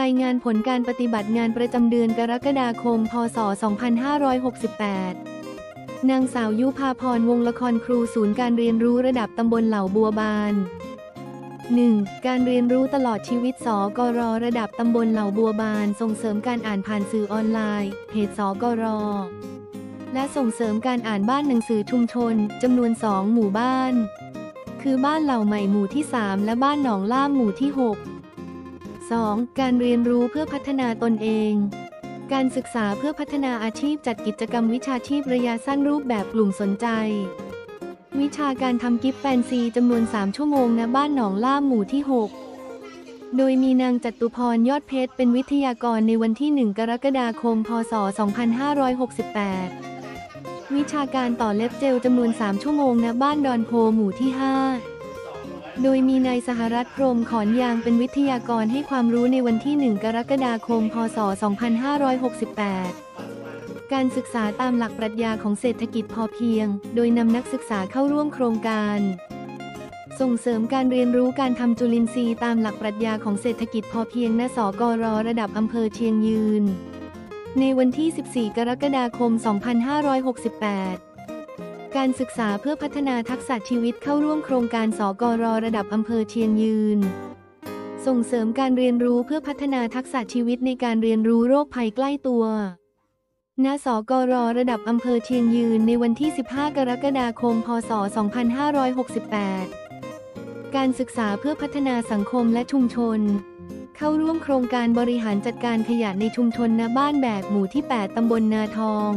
รายงานผลการปฏิบัติงานประจำเดือนกรกฎาคม พศ 2568 นางสาวยุพาพรวงละครครูศูนย์การเรียนรู้ระดับตำบลเหล่าบัวบาน 1. การเรียนรู้ตลอดชีวิตสกรระดับตำบลเหล่าบัวบาน ส่งเสริมการอ่านผ่านสื่อออนไลน์ เพจสกร และส่งเสริมการอ่านบ้านหนังสือชุมชนจำนวนสองหมู่บ้าน คือบ้านเหล่าใหม่หมู่ที่ 3 และบ้านหนองล่ามหมู่ที่ 6 2. การเรียนรู้เพื่อพัฒนาตนเอง การศึกษาเพื่อพัฒนาอาชีพจัดกิจกรรมวิชาชีพระยะสั้นรูปแบบกลุ่มสนใจ วิชาการทำกิฟต์แฟนซีจำนวน 3 ชั่วโมงณบ้านหนองล่ามหมู่ที่ 6 โดยมีนางจัตุพรยอดเพชรเป็นวิทยากรในวันที่ 1 กรกฎาคม พศ 2568 วิชาการต่อเล็บเจลจำนวน 3 ชั่วโมงณบ้านดอนโพหมู่ที่ 5 โดยมีนายสหรัฐพรมขอนยางเป็นวิทยากรให้ความรู้ในวันที่ 1 กรกฎาคม พศ 2568 การศึกษาตามหลักปรัชญาของเศรษฐกิจพอเพียง โดยนำนักศึกษาเข้าร่วมโครงการ ส่งเสริมการเรียนรู้การทำจุลินทรีย์ตามหลักปรัชญาของเศรษฐกิจพอเพียง ณ สกรระดับอำเภอเชียงยืน ในวันที่ 14 กรกฎาคม 2568 การศึกษาเพื่อพัฒนาทักษะชีวิตเข้าร่วมโครงการสกรระดับอำเภอเชียงยืน ส่งเสริมการเรียนรู้เพื่อพัฒนาทักษะชีวิตในการเรียนรู้โรคภัยใกล้ตัวณสกรระดับอำเภอเชียงยืนในวันที่ 15 กรกฎาคม พศ 2568 การศึกษาเพื่อพัฒนาสังคมและชุมชน เข้าร่วมโครงการบริหารจัดการขยะในชุมชนณบ้านแบกหมู่ที่ 8 ตำบลนาทอง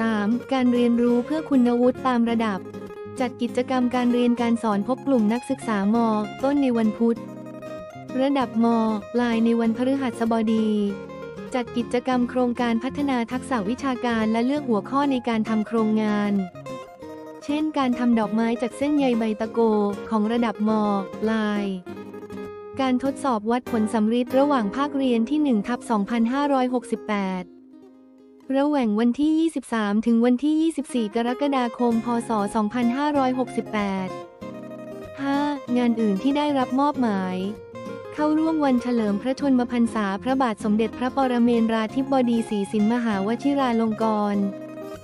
3. การเรียนรู้เพื่อคุณวุฒิตามระดับ จัดกิจกรรมการเรียนการสอนพบกลุ่มนักศึกษามต้นในวันพุธ ระดับมลายในวันพฤหัสบดี จัดกิจกรรมโครงการพัฒนาทักษะวิชาการและเลือกหัวข้อในการทำโครงงาน เช่น การทำดอกไม้จากเส้นใยใบตะโกของระดับมลายการทดสอบวัดผลสำริดระหว่างภาคเรียนที่1ทับ2568 ระหว่างวันที่ 23 ถึงวันที่ 24 กรกฎาคม พศ 2568 5. งานอื่นที่ได้รับมอบหมาย เข้าร่วมวันเฉลิมพระชนมพรรษาพระบาทสมเด็จพระปรเมนทราธิบดีศรีสินมหาวชิราลงกรณ์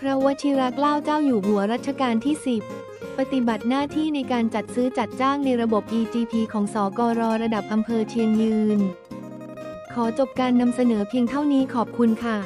พระวชิรเกล้าเจ้าอยู่หัวรัชกาลที่ 10 ปฏิบัติหน้าที่ในการจัดซื้อจัดจ้างในระบบ EGP ของสกรระดับอำเภอเชียงยืน ขอจบการนำเสนอเพียงเท่านี้ขอบคุณค่ะ